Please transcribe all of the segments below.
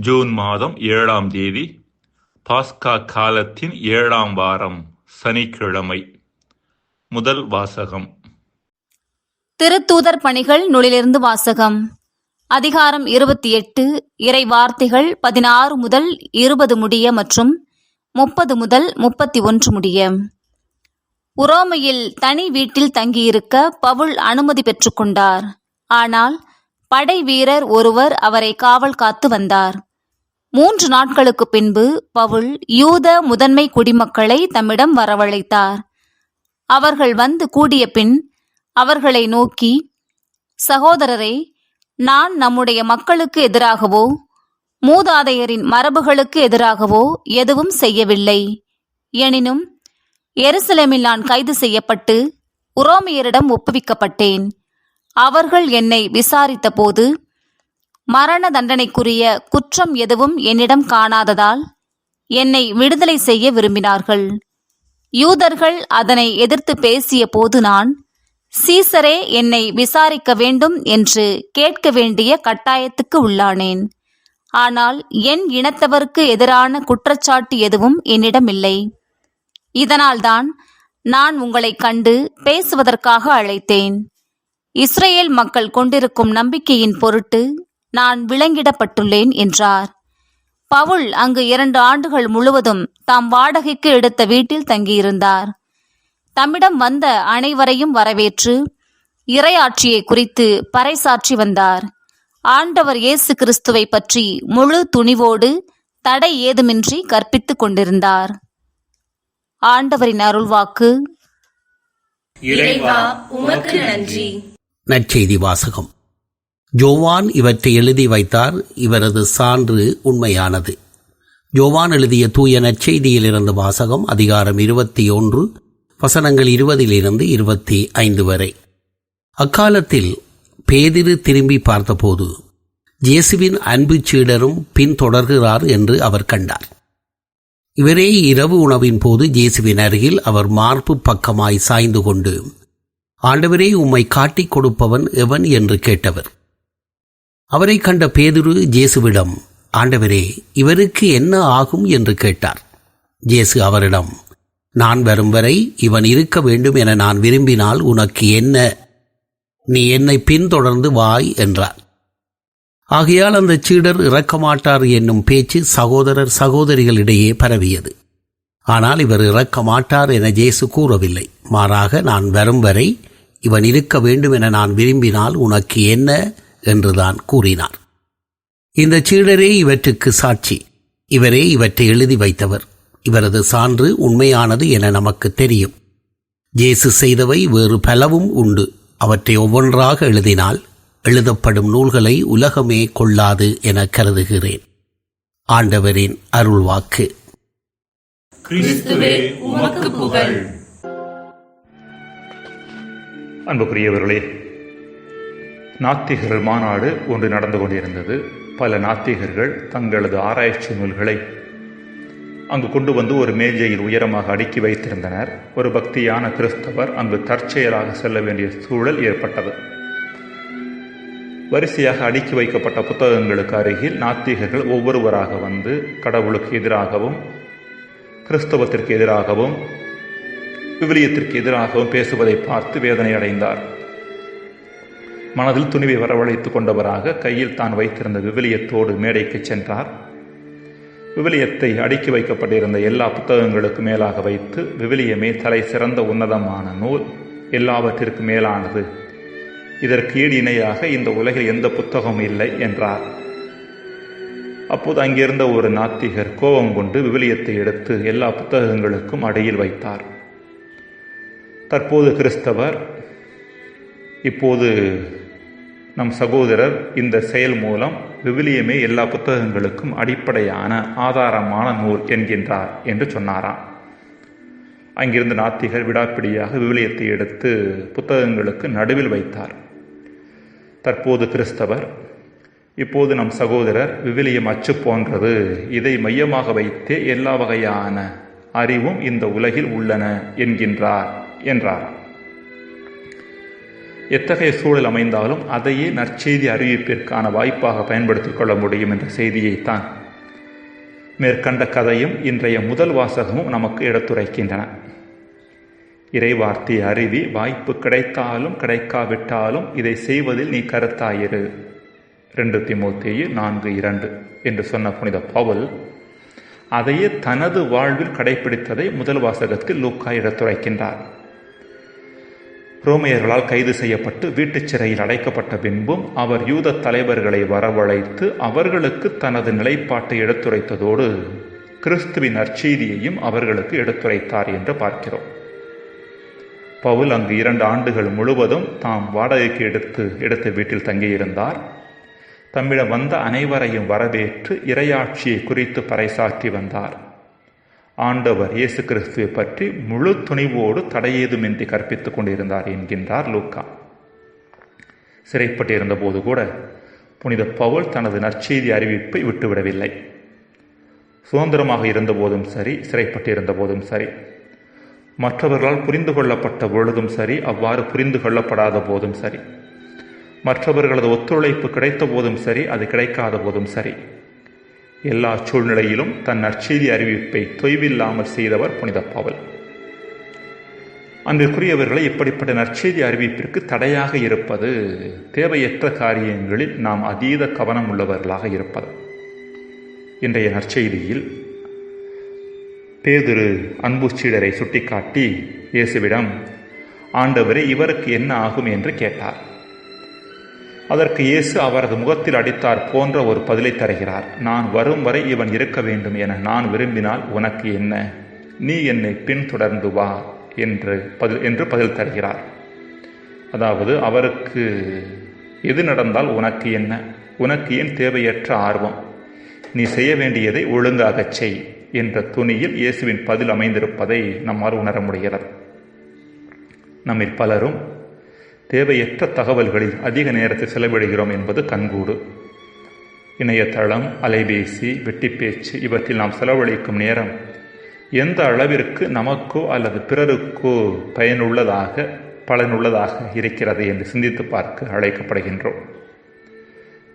June மாதம் ஏழாம் தேதி பாஸ்கா காலத்தின் ஏழாம் வாரம் சனிக்கிழமை. முதல் வாசகம். திருத்தூதர் பணிகள் நூலிலிருந்து வாசகம். அதிகாரம் இருபத்தி எட்டு இறை வார்த்தைகள் பதினாறு முதல் இருபது முடிய மற்றும் முப்பது முதல் முப்பத்தி ஒன்று முடிய. உரோமையில் தனி வீட்டில் தங்கியிருக்க பவுல் அனுமதி பெற்றுக்கொண்டார். ஆனால் படை வீரர் ஒருவர் அவரை காவல் காத்து வந்தார். மூன்று நாட்களுக்கு பின்பு பவுல் யூத முதன்மை குடிமக்களை தம்மிடம் வரவழைத்தார். அவர்கள் வந்து கூடிய பின் அவர்களை நோக்கி சகோதரரே நான் நம்முடைய மக்களுக்கு எதிராகவோ மூதாதையரின் மரபுகளுக்கு எதிராகவோ எதுவும் செய்யவில்லை. எனினும் எருசலேமில் நான் கைது செய்யப்பட்டு உரோமியரிடம் ஒப்புவிக்கப்பட்டேன். அவர்கள் என்னை விசாரித்தபோது மரண தண்டனைக்குரிய குற்றம் எதுவும் என்னிடம் காணாததால் என்னை விடுதலை செய்ய விரும்பினார்கள். யூதர்கள் அதனை எதிர்த்து பேசிய போது நான் சீசரே என்னை விசாரிக்க வேண்டும் என்று கேட்க வேண்டிய கட்டாயத்துக்கு உள்ளானேன். ஆனால் என் இனத்தவருக்கு எதிரான குற்றச்சாட்டு எதுவும் என்னிடமில்லை இதனால்தான் நான் உங்களைக் கண்டு பேசுவதற்காக அழைத்தேன். இஸ்ரேல் மக்கள் கொண்டிருக்கும் நம்பிக்கையின் பொருட்டு நான் விலங்கிடப்பட்டுள்ளேன் என்றார். பவுல் அங்கு இரண்டு ஆண்டுகள் முழுவதும் தாம் வாடகைக்கு எடுத்த வீட்டில் தங்கியிருந்தார். தம்மிடம் வந்த அனைவரையும் வரவேற்று இறையாட்சியை குறித்து பறைசாற்றி வந்தார். ஆண்டவர் இயேசு கிறிஸ்துவை பற்றி முழு துணிவோடு தடை ஏதுமின்றி கற்பித்துக் கொண்டிருந்தார். ஆண்டவரின் அருள்வாக்கு. இறைவா உமக்கு நன்றி. நற்செய்தி வாசகம். ஜோவான் இவற்றை எழுதி வைத்தார் இவரது சான்று உண்மையானது. ஜோவான் எழுதிய தூய நற்செய்தியிலிருந்து வாசகம் அதிகாரம் இருபத்தி ஒன்று வசனங்கள் இருபதிலிருந்து இருபத்தி ஐந்து வரை. அக்காலத்தில் பேதிரு திரும்பி பார்த்தபோது ஜேசுவின் அன்பு சீடரும் பின்தொடர்கிறார் என்று அவர் கண்டார். இவரே இரவு உணவின் போது ஜேசுவின் அருகில் அவர் மார்பு பக்கமாய் சாய்ந்து கொண்டு ஆண்டவரே உம்மை காட்டிக் கொடுப்பவன் எவன்? என்று கேட்டவர். அவரை கண்ட பேதுரு ஜேசுவிடம் ஆண்டவரே இவருக்கு என்ன ஆகும்? என்று கேட்டார். ஜேசு அவரிடம் நான் வரும் வரை இவன் இருக்க வேண்டும் என நான் விரும்பினால் உனக்கு என்ன? நீ என்னை பின்தொடர்ந்து வாய் என்றார். ஆகையால் அந்த சீடர் இறக்கமாட்டார் என்னும் பேச்சு சகோதரர் சகோதரிகளிடையே பரவியது. ஆனால் இவர் இறக்க மாட்டார் என ஜேசு கூறவில்லை. மாறாக நான் வரும் வரை இவன் இருக்க வேண்டும் என நான் விரும்பினால் உனக்கு என்ன? என்றுதான் கூறினார். இந்த சீடரே இவற்றுக்கு சாட்சி. இவரே இவற்றை எழுதி வைத்தவர். இவரது சான்று உண்மையானது என நமக்கு தெரியும். ஜேசு செய்தவை வேறு பலவும் உண்டு. அவற்றை ஒவ்வொன்றாக எழுதினால் எழுதப்படும் நூல்களை உலகமே கொள்ளாது என கருதுகிறேன். ஆண்டவரின் அருள்வாக்கு. அன்புக்குரியவர்களே நாத்திகர்கள் மாநாடு ஒன்று நடந்து கொண்டிருந்தது. பல நாத்திகர்கள் தங்களது ஆராய்ச்சி நூல்களை அங்கு கொண்டு வந்து ஒரு மேஜையில் உயரமாக அடுக்கி வைத்திருந்தனர். ஒரு பக்தியான கிறிஸ்தவர் அங்கு தற்செயலாக செல்ல வேண்டிய சூழல் ஏற்பட்டது. வரிசையாக அடுக்கி வைக்கப்பட்ட புத்தகங்களுக்கு அருகில் நாத்திகர்கள் ஒவ்வொருவராக வந்து கடவுளுக்கு எதிராகவும் கிறிஸ்தவத்திற்கு எதிராகவும் விவிலியத்திற்கு எதிராகவும் பேசுவதை பார்த்து வேதனை அடைந்தார் மனதில் துணிவை வரவழைத்துக் கொண்டவராக கையில் தான் வைத்திருந்த விவிலியத்தோடு மேடைக்கு சென்றார். விவிலியத்தை அடுக்கி வைக்கப்பட்டிருந்த எல்லா புத்தகங்களுக்கு மேலாக வைத்து விவிலியமே தலை சிறந்த உன்னதமான நூல் எல்லாவற்றிற்கு மேலானது. இதற்கு ஈடு இணையாக இந்த உலகில் எந்த புத்தகமும் இல்லை என்றார். அப்போது அங்கிருந்த ஒரு நாத்திகர் கோபம் கொண்டு விவிலியத்தை எடுத்து எல்லா புத்தகங்களுக்கும் அடையில் வைத்தார். தற்போது கிறிஸ்தவர் இப்போது நம் சகோதரர் இந்த செயல் மூலம் விவிலியமே எல்லா புத்தகங்களுக்கும் அடிப்படையான ஆதாரமான நூல் என்கின்றார் என்று சொன்னாராம். அங்கிருந்து நாத்திகர் விடாப்பிடியாக விவிலியத்தை எடுத்து புத்தகங்களுக்கு நடுவில் வைத்தார். தற்போது கிறிஸ்தவர் இப்போது நம் சகோதரர் விவிலியம் அச்சு போன்றது இதை மையமாக வைத்தே எல்லா வகையான அறிவும் இந்த உலகில் உள்ளன என்கின்றார் என்றார் எத்தகைய சூழல் அமைந்தாலும் அதையே நற்செய்தி அறிவிப்பிற்கான வாய்ப்பாக பயன்படுத்திக் கொள்ள முடியும் என்ற செய்தியைத்தான் மேற்கண்ட கதையும் இன்றைய முதல் வாசகமும் நமக்கு எடுத்துரைக்கின்றன. இறைவார்த்தை அருவி வாய்ப்பு கிடைத்தாலும் கிடைக்காவிட்டாலும் இதை செய்வதில் நீ கருத்தாயிரு. ரெண்டு திமுத்தேயு நான்கு இரண்டு என்று சொன்ன புனித பவுல் அதையே தனது வாழ்வில் கடைபிடித்ததை முதல் வாசகத்தில் லூக்கா எடுத்துரைக்கின்றார். ரோமையர்களால் கைது செய்யப்பட்டு வீட்டுச் சிறையில் அடைக்கப்பட்ட பின்பும் அவர் யூத தலைவர்களை வரவழைத்து அவர்களுக்கு தனது நிலைப்பாட்டை எடுத்துரைத்ததோடு கிறிஸ்துவின் நற்செய்தியையும் அவர்களுக்கு எடுத்துரைத்தார் என்று பார்க்கிறோம். பவுல் அங்கு இரண்டு ஆண்டுகள் முழுவதும் தாம் வாடகைக்கு எடுத்து எடுத்த வீட்டில் தங்கியிருந்தார். தம்மிடம் வந்த அனைவரையும் வரவேற்று இரையாட்சியை குறித்து பறைசாற்றி வந்தார். ஆண்டவர் இயேசு கிறிஸ்துவை பற்றி முழு துணிவோடு தடையேதுமின்றி கற்பித்துக் கொண்டிருந்தார் என்கின்றார் லூக்கா. சிறைப்பட்டிருந்த போது கூட புனித பவுல் தனது நற்செய்தி அறிவிப்பை விட்டுவிடவில்லை. சுதந்திரமாக இருந்தபோதும் சரி சிறைப்பட்டிருந்த போதும் சரி. மற்றவர்களால் புரிந்து கொள்ளப்பட்ட பொழுதும் சரி அவ்வாறு புரிந்து கொள்ளப்படாத போதும் சரி. மற்றவர்களது ஒத்துழைப்பு கிடைத்த போதும் சரி அது கிடைக்காத போதும் சரி. எல்லா சூழ்நிலையிலும் தன் நற்செய்தி அறிவிப்பை தொய்வில்லாமல் செய்தவர் புனித பாவல். அன்பிற்குரியவர்களை இப்படிப்பட்ட நற்செய்தி அறிவிப்பிற்கு தடையாக இருப்பது தேவையற்ற காரியங்களில் நாம் அதீத கவனம் உள்ளவர்களாக இருப்பது. இன்றைய நற்செய்தியில் பேதுரு அன்பு சீடரை சுட்டிக்காட்டி இயேசுவிடம் ஆண்டவரே இவருக்கு என்ன ஆகும்? என்று கேட்டார். அதற்கு இயேசு அவரது முகத்தில் அடித்தார் போன்ற ஒரு பதிலை தருகிறார். நான் வரும் வரை இவன் இருக்க வேண்டும் என நான் விரும்பினால் உனக்கு என்ன? நீ என்னை பின்தொடர்ந்து வா என்று பதில் என்று பதில் தருகிறார். அதாவது அவருக்கு எது நடந்தால் உனக்கு என்ன? உனக்கு ஏன் தேவையற்ற ஆர்வம்? நீ செய்ய வேண்டியதை ஒழுங்காகச் செய் என்ற துணியில் இயேசுவின் பதில் அமைந்திருப்பதை நம்மால் உணர முடிகிறது. நம்மில் பலரும் தேவையற்ற தகவல்களில் அதிக நேரத்தை செலவிடுகிறோம் என்பது கண்கூடு. இணையதளம் அலைபேசி வெட்டிப்பேச்சு இவற்றில் நாம் செலவழிக்கும் நேரம் எந்த அளவிற்கு நமக்கோ அல்லது பிறருக்கோ பயனுள்ளதாக பலனுள்ளதாக இருக்கிறது என்று சிந்தித்து பார்க்க அழைக்கப்படுகின்றோம்.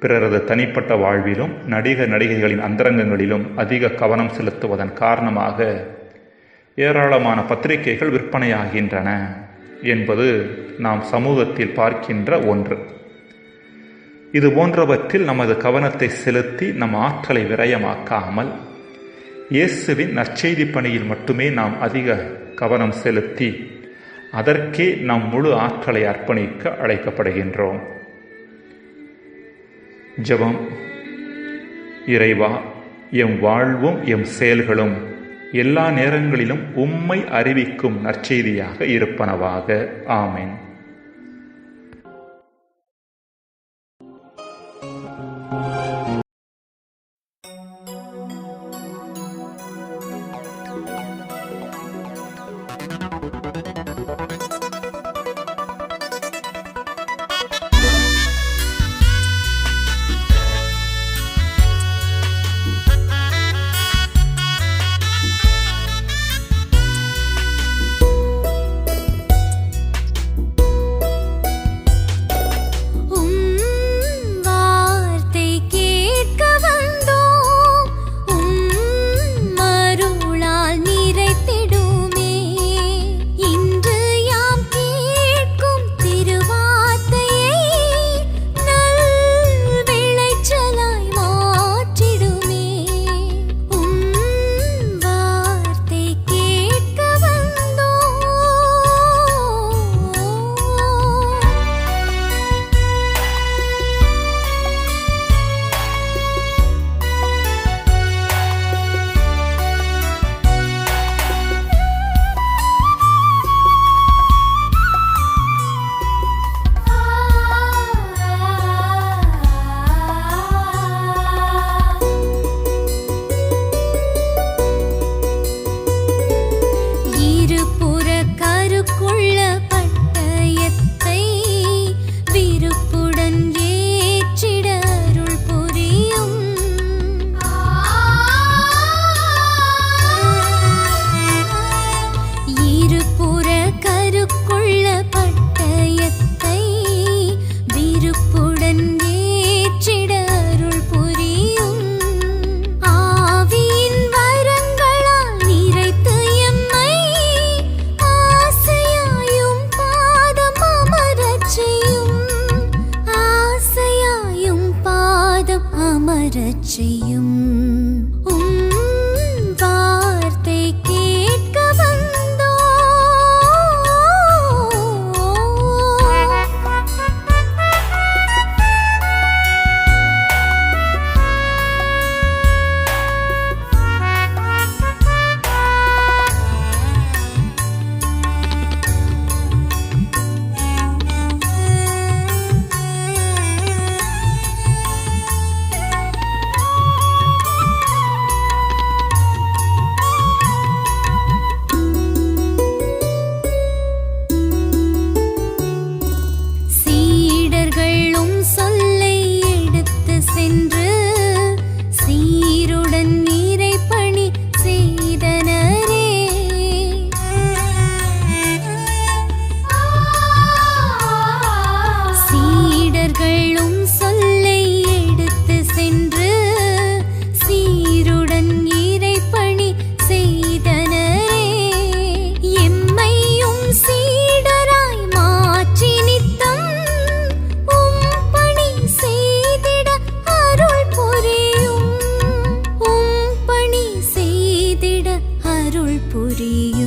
பிறரது தனிப்பட்ட வாழ்விலும் நடிகர் நடிகைகளின் அந்தரங்கங்களிலும் அதிக கவனம் செலுத்துவதன் காரணமாக ஏராளமான பத்திரிகைகள் விற்பனையாகின்றன. என்பது நாம் சமூகத்தில் பார்க்கின்ற ஒன்று. இது போன்றவற்றில் நமது கவனத்தை செலுத்தி நம் ஆற்றலை விரயமாக்காமல் இயேசுவின் நற்செய்தி பணியில் மட்டுமே நாம் அதிக கவனம் செலுத்தி அதற்கே நம் முழு ஆற்றலை அர்ப்பணிக்க அழைக்கப்படுகின்றோம். ஜெபம். இறைவா எம் வாழ்வும் எம் செயல்களும் எல்லா நேரங்களிலும் உம்மை அறிவிக்கும் நற்செய்தியாக இருப்பனவாக. ஆமேன். புரியும்.